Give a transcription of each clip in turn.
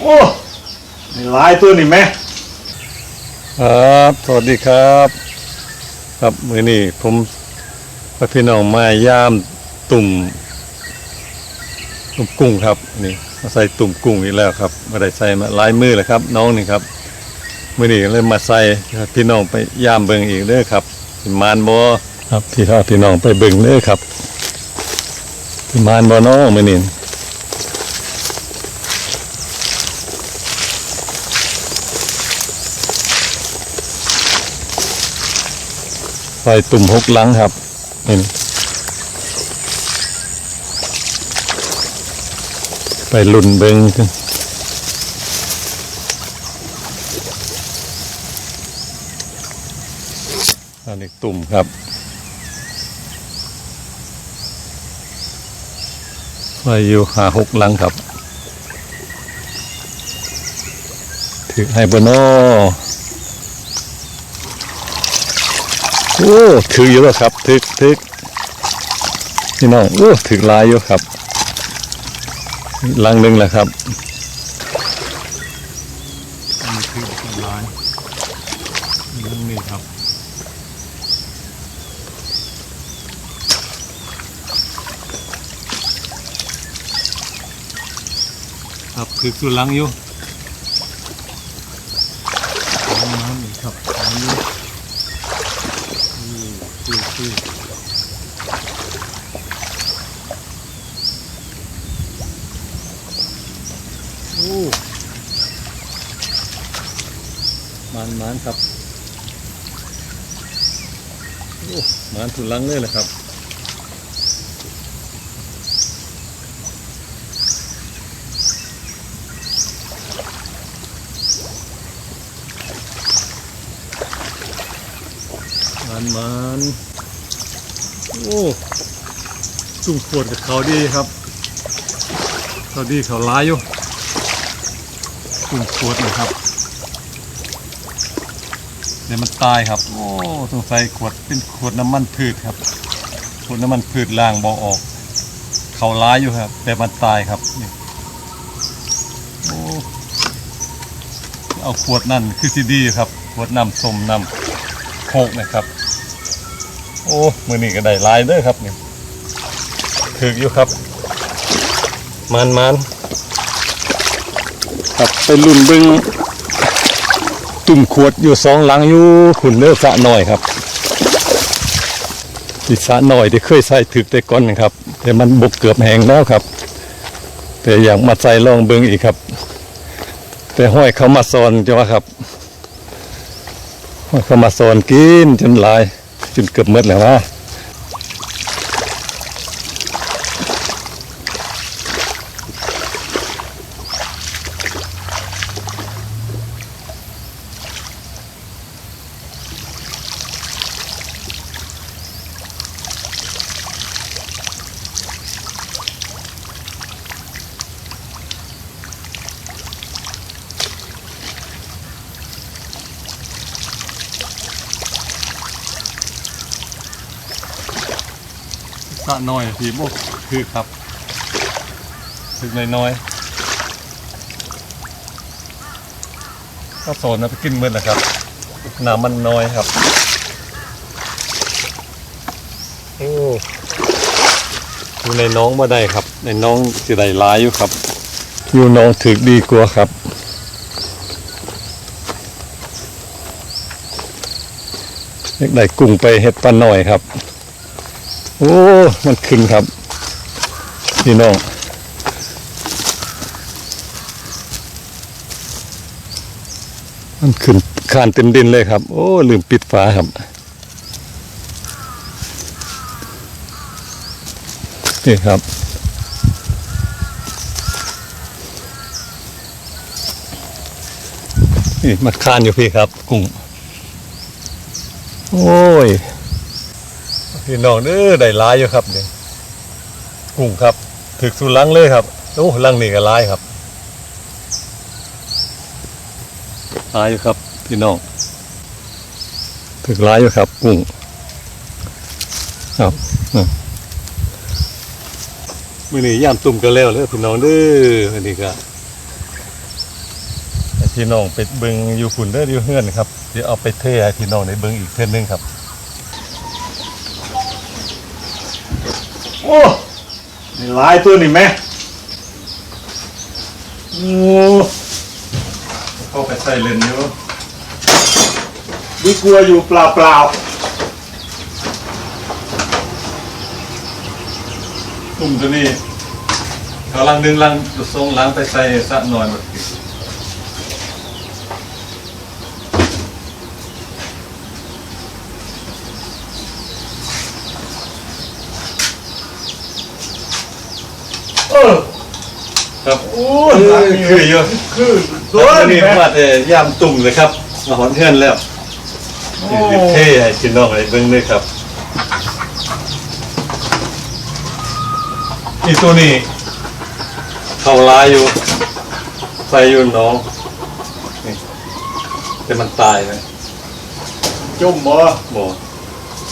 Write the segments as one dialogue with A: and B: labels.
A: โอ้มีหลายตัวนี่แม่
B: ครับสวัสดีครับ ครับมือนี้ผมพาพี่น้องมายามตุ่ม ตุ่มกุ้งครับ นี่มาใส่ตุ่มกุ้งอีกแล้วครับมาได้ใส่มาหลายมือแล้วครับ น้องนี่ครับมือนี้ก็เลยมาใส่ให้พี่น้องไปยามเบิงอีกเด้อครับสิมานบ่ครับที่ถ้าพี่น้องไปเบิงเด้อครับสิมานบ่น้องมือนี้ ใส่ตุ่มหกหลังครับนี่ไปลุ่นเบิงกันอันนี้ตุ่มครับไปอยู่หาหกหลังครับ ถือให้บโน โอ้ถืออยู่แล้วครับถึกถึกพี่น้องโอ้ถึกลายอยู่ครับลังหนึ่งแหละครับนนี้คือหลายลังนี้ครับครับคือลังอยู่น้ำนี่ครับน้ำอยู่ คือคือโอ้ มันมันครับโอ้มันถุนลังเลยแหละครับมันมันโอ้จุ่มขวดกับเขาดีครับ เขาดีเขาร้ายอยู่ จุ่มขวดนะครับ เดี๋ยวมันตายครับ โอ้สงสัยขวดเป็นขวดน้ำมันพืชครับ ขวดน้ำมันพืชล่างบอออก เขาร้ายอยู่ครับ แต่มันตายครับนี่โอ้เอาขวดนั่นคือซีดีครับ ขวดน้ำส้มน้ำโคกนะครับ โอ้มือนี่ก็ได้ลายเด้อครับนี่ถึกอยู่ครับ มันมัน ครับไปลุ่นเบึงตุ่มขวดอยู่สองหลังอยู่ขุนเนื้อสะหน่อยครับอีสะหน่อยที่เคยใส่ถึกแต่ก่อนครับ แต่มันบกเกือบแห้งแล้วครับ แต่อยากมาใส่ลองเบิงอีกครับ แต่ห้อยเขามาซอนจะว่าครับห้อยเขามาซอนกินจนหลายจนเกือบหมดแล้วว่าะน้อยพี่บกคือครับถึกน้อยๆก็โซนนะไปกินมืดนะครับน้ำมันน้อยครับโอ้อยู่ในน้องมาได้ครับ ในน้องจะได้หลายอยู่ครับ อยู่น้องถึกดีกว่าครับอยากได้กุ้งไปเห็ดปลาหน่อยครับ โอ้ มันขึ้นครับพี่น้องมันขึ้นคานเต็มดินเลยครับ โอ้ลืมปิดฝาครับนี่ครับนี่มันคานอยู่พี่ครับกุ้งโอ้ย พี่น้องเด้อได้หลายอยู่ครับเนี่ยกุ้งครับถึกสุลังเลยครับโอ้ลังนี่ก็หลายครับหลายอยู่ครับ พี่น้องถึกหลายอยู่ครับกุ้งครับอืมมือนี้ย่ามตุ่มกันแล้วเลยพี่น้องเด้ออันนี้ก็พี่น้องไปเบิ่งอยู่ฝุ่นเด้ออยู่เฮือนครับเดี๋ยวเอาไปเทให้พี่น้องได้เบิ่งอีกเทื่อนึงครับ
A: อ้นี่ลายตัวนี่แม่โอ้
B: เข้าไปใส่เลนอยู่
A: ดีกลัวอยู่เปล่าเปล่า
B: ตุ่มตัวนี้เขาลังดึงลังทรงลังไปใส่สะหน่อยหมด
A: ๆเออ
B: ครับ
A: โอ้
B: คื
A: ย
B: อ
A: หลายนี่
B: คืออยู่
A: คือตั
B: ตัวว
A: นี่
B: นี้
A: แม่
B: มาแต่ยามตุ่มเลยครับมาหอนเฮือนแล้ว
A: โอ้
B: สิเทให้พี่น้องได้เบิ่งเลยครับอีตัวนี้เข้าลายอยู่ใส่อยู่น้องนี่แต่มันตายเลย
A: จุ่มบ่
B: หมอ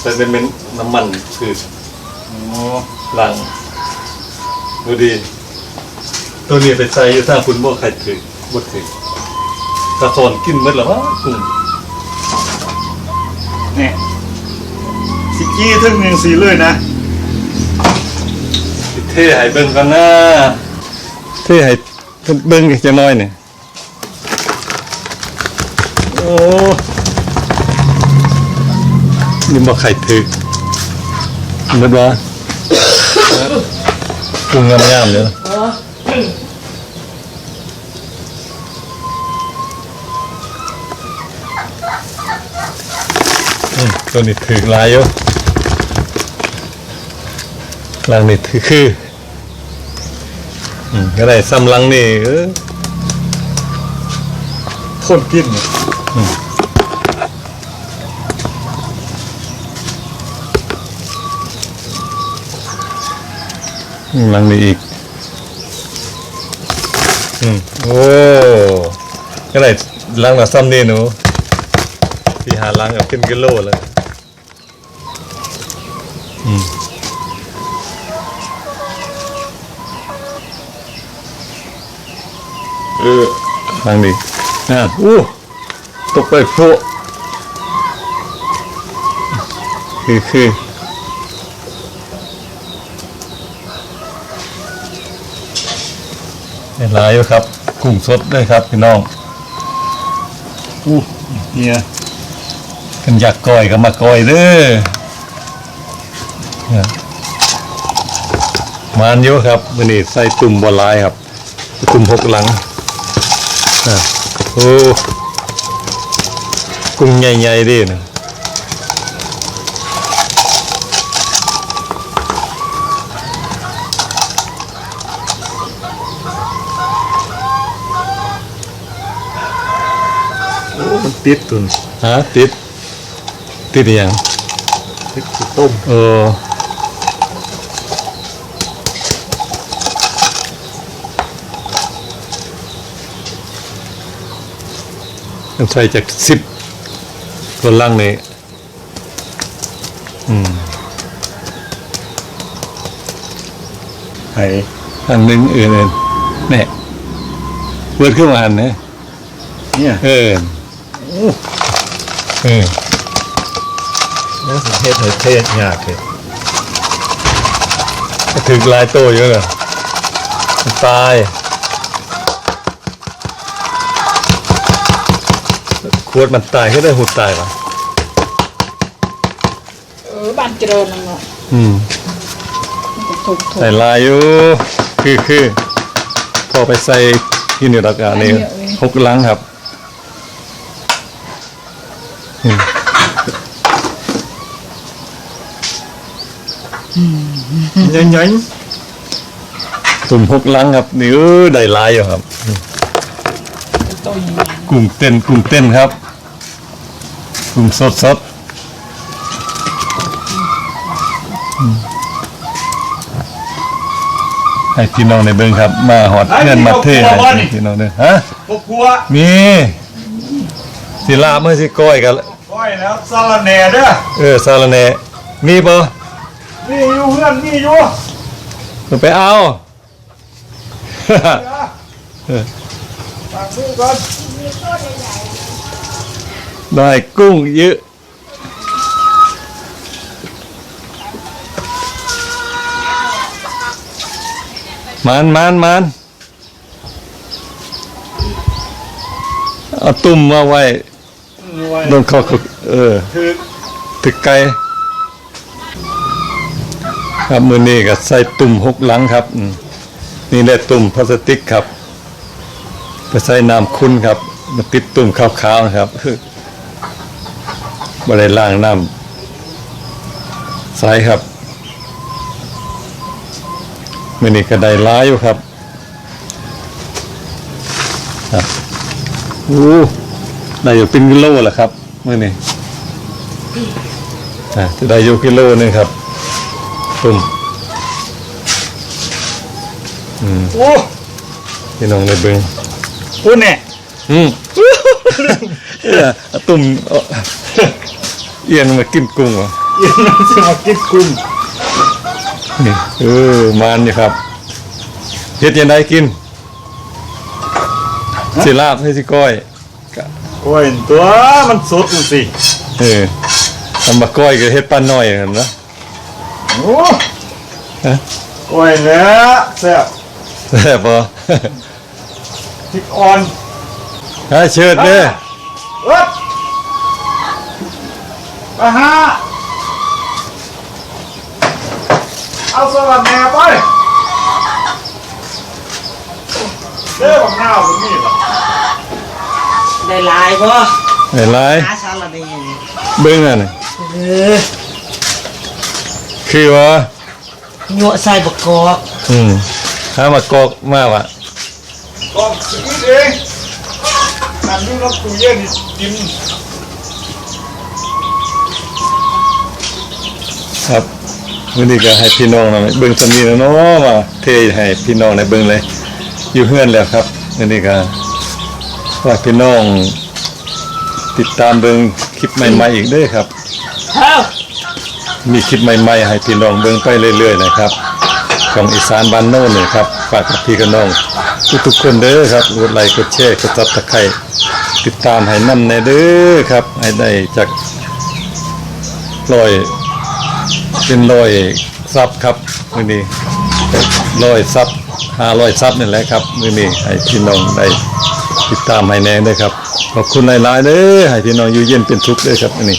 B: ใส่เป็นเม็นน้ำมันพืช
A: โอ้
B: หลังดูดี ตัวนี้ไปใส่อยู่ถ้าคุณบ่ใครถือบ่ถือถ้าสอนกินหมดแล้ววะกุ้ง
A: เนี่ยสิกี้ถึงหนึ่งสีเลยนะ
B: สิเท่ให้เบิ่งกันนะเท่ให้เพิ่นเบิ่งจักหน่อยนี่โอ้นี่บ่ใครถือหมดว่ากุ้งงามๆเลยนะอืม ตัวนี้ถือลายอยู่ลังนี่ถือคืออืมก็ได้ซ้ำลังนี่เออ
A: คนกินเนี่ย
B: อืมลังนี่อีก อืมโอ้ก็ได้ลังละซ้ำนี่หนูที่หาลังกับขึ้นกิโลเลยอืม
A: เออ
B: ลังนี่อ่าอู้ตกไปโฟะคือคือ หลายอยู่ครับ กุ้งสดด้วยครับพี่น้อง
A: อู้เนี่ย
B: กันอยากก้อยก็มาก้อยเด้อมานเยอะครับวันนี้ใส่ตุ่มบอลายครับ ตุ่มหกหลังอะโอ้กุ้งใหญ่ๆดินะ
A: มันติดตุน
B: ฮะติด ติดอหย่าง
A: ติดขี้ต้ม
B: เออต้องใส่จากสิบตัวล่างนี่อืม
A: ไอ้
B: อันหนึ่งเอื่นๆเนี่ยเปิดขึ้นมาหันเนี่ย
A: เนี่ย
B: เออเออ
A: นี่สิเทศเทศยากเลย
B: ถึงลายโตเยอะเลยตายขวดมันตายก็ได้หุดตายปะ
C: เออบ้านเจริญนั่นเนาะ
B: อืมใส่ลายอยู่คือคือพอไปใส่ที่เหนี่รักการนี่หกลังครับ
A: ยังยัง
B: ตุ่มหกลังครับนี่เออได้ลายอยู่ครับ
C: โตอยาง
B: กุ้งเต้นกุ้งเต้นครับ กุ้งสดสดอืมให้พี่น้องในเบิ้งครับ มาหอดเพื่อนมาเทให้พี่น้องเด้อฮะ
A: พวกกลัว
B: มีสิลาบเมื่อสิก้อยกัน
A: ก้อยแล้วซาลาแหน่เด้อ
B: เออซาลาเนมีบ่
A: นี่อยู่เพื่อนนี่อยู่
B: ไปเอา
A: ฝากมือก่อน
B: ได้กุ้งเยอะมันมันมันเอาตุ่มมาไว้
A: ไว้
B: ลงเขาเขา เออ
A: คือ
B: ตึกไกลครับมือนี้ก็ใส่ตุ่มหกหลังครับอืมนี่แหละตุ่มพลาสติกครับไปใส่น้ำคุณครับมาติดตุ่มขาวๆนะครับบ่ได้ล้างน้ำใสครับมือนี้ก็ได้หล้ายอยู่ครับครับอู้ได้อยู่เป็นกิโลแหละครับมือนี้ อะจะได้อยู่กิโลหนึงครับตุ่ม
A: โอ้
B: พี่น้องในเบิง
A: พูดเนี่ย
B: อืมเอ้ยเอาตุ่มเอาเอียนมากินกุ้งเหรอ
A: ยินมันจะมากินกุ้ง
B: นี่เออมานอยู่ครับเฮ็ดยังไงกิน สิลาบให้สิก้อย
A: โอ้ยตัวมันสดมันสิ
B: เออ ทำมาก้อยก็เฮ็ดปลาน้อยกันนะ
A: โอ้
B: ฮะ
A: โอ้ยแล้วแซ่บ
B: แซ่บบ่
A: พริกอ่อน
B: ฮะเชิดเด้อ
A: เอ๊บไปหาเอาสลัดแหน่ไปเด้อบังหน้าผมนี่เหรอ
D: ได้หลายบ่
B: เห็นไร
D: หาสารได้ยัง
B: เบิ่งนั่นน่ะ
D: เออ
B: คือว่า
D: ยั่วใส่บักกอก
B: อืมถ้ามากอกมาว่ะ
A: ก็ซื้อเองนั่นดูน้ำตู้เย็นนี่กิน
B: ครับวันนี้ก็ให้พี่น้องนะเบิ่งสำนีนะเนาะมาเทให้พี่น้องในเบิ่งเลย อยู่เฮือนแล้วครับวันนี้ก็ฝากพี่น้องติดตามเบิ่งคลิปใหม่ๆอีกเด้อครับ
D: เฮ้า
B: มีคลิปใหม่ๆ ให้พี่น้องเบิ่งไปเรื่อยๆนะครับ ของอีสานบ้านโน่นเนี่ยครับฝากกับพี่กับน้องทุกๆคนเด้อครับกดไลค์กดแชร์กดซับสไครต์ติดตามให้นำในเด้อครับให้ได้จากร้อยเป็นร้อยซับครับมือนี้ร้อยซับห้าร้อยซับนี่แหละครับมือนี้ให้พี่น้องได้ติดตามให้แน่เด้อครับขอบคุณหลายๆเด้อให้พี่น้องอยู่เย็นเป็นสุขเด้อครับมือนี้